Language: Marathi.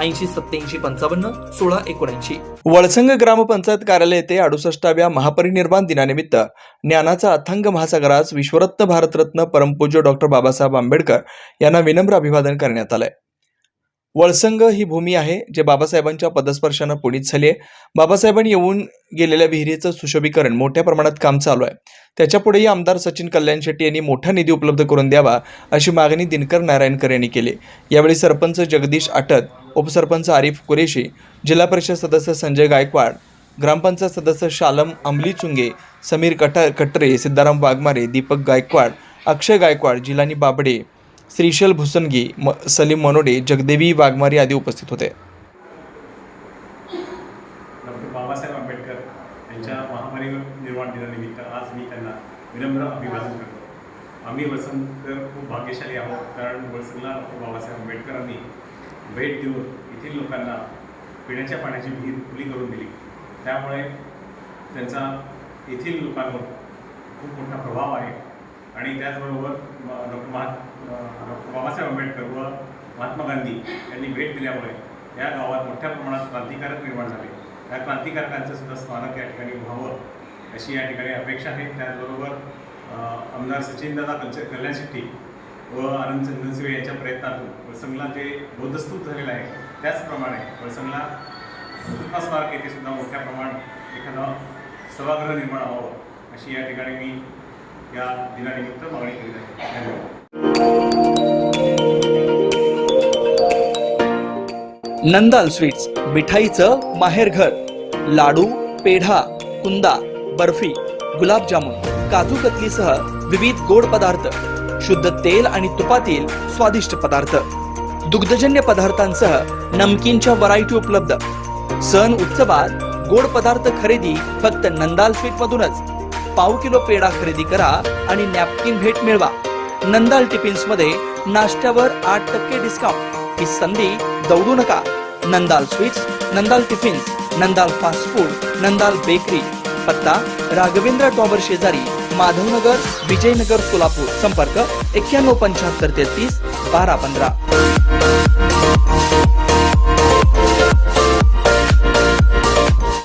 ऐंशी सत्याऐंशी पंचावन्न सोळा एकोणऐंशी. वळसंग ग्रामपंचायत कार्यालय येथे अडुसष्टाव्या महापरिनिर्वाण दिनानिमित्त ज्ञानाचा अथांग महासागरास विश्वरत्न भारतरत्न परमपूज्य डॉक्टर बाबासाहेब आंबेडकर यांना विनम्र अभिवादन करण्यात आलंय. वळसंग ही भूमी आहे जे बाबासाहेबांच्या पदस्पर्शानं पुनीत झाली आहे. बाबासाहेबांनी येऊन गेलेल्या विहिरीचं सुशोभीकरण मोठ्या प्रमाणात काम चालू आहे. त्याच्यापुढेही आमदार सचिन कल्याण शेट्टी यांनी मोठा निधी उपलब्ध करून द्यावा अशी मागणी दिनकर नारायणकर यांनी केली यावेळी सरपंच जगदीश आटत उपसरपंच आरिफ कुरेशी जिल्हा परिषद सदस्य संजय गायकवाड ग्रामपंचायत सदस्य शालम अंबली चुंगे समीर कटा कटरे सिद्धाराम वाघमारे दीपक गायकवाड अक्षय गायकवाड जिलानी बाबडे श्रीशल भुसनगी म सलीम मनोडे जगदेवी वाघमारी आदी उपस्थित होते. डॉक्टर बाबासाहेब आंबेडकर यांच्या महापरिनिर्वाण दिनानिमित्त आज मी त्यांना विनम्र अभिवादन करतो. आम्ही वसंतकर खूप भाग्यशाली आहोत कारण वसंतला डॉक्टर बाबासाहेब आंबेडकरांनी भेट देऊन येथील लोकांना पिण्याच्या पाण्याची विहीर खुली करून दिली. त्यामुळे त्यांचा येथील लोकांवर खूप मोठा प्रभाव आहे आणि त्याचबरोबर डॉक्टर महा डॉक्टर बाबासाहेब आंबेडकर व महात्मा गांधी यांनी भेट दिल्यामुळे या गावात मोठ्या प्रमाणात क्रांतिकारक निर्माण झाले. त्या क्रांतिकारकांचं सुद्धा स्मारक या ठिकाणी व्हावं अशी या ठिकाणी अपेक्षा आहे. त्याचबरोबर आमदार सचिनदादा कल्चर कल्याण शेट्टी व आनंद चंदनसिंह यांच्या प्रयत्नातून वळसंगला जे बोधस्तूप झालेलं आहे त्याचप्रमाणे वळसंगला सुद्धा स्मारक येथे सुद्धा मोठ्या प्रमाणात एखादा सभागृह निर्माण व्हावं अशी या ठिकाणी मी या दिनानिमित्त मागणी करीत आहे. धन्यवाद. नंदाल स्वीट्स मिठाईचं माहेरघर लाडू पेढा कुंदा बर्फी गुलाबजामुन काजू कतलीसह विविध गोड पदार्थ शुद्ध तेल आणि तुपातील स्वादिष्ट पदार्थ दुग्धजन्य पदार्थांसह नमकीनच्या व्हरायटी उपलब्ध. सण उत्सवात गोड पदार्थ खरेदी फक्त नंदाल स्वीट मधूनच पाव किलो पेढा खरेदी करा आणि नॅपकिन भेट मिळवा. नंदाल टिफिन्समध्ये नाश्त्यावर आठ टक्के डिस्काउंट ही संधी दौडू नका. Nandal sweets Nandal tiffins Nandal fast food Nandal bakery पत्ता राघवेंद्र टॉवर शेजारी माधवनगर विजयनगर सोलापूर. संपर्क एक्क्याण्णव पंच्याहत्तर तेहतीस बारा पंधरा.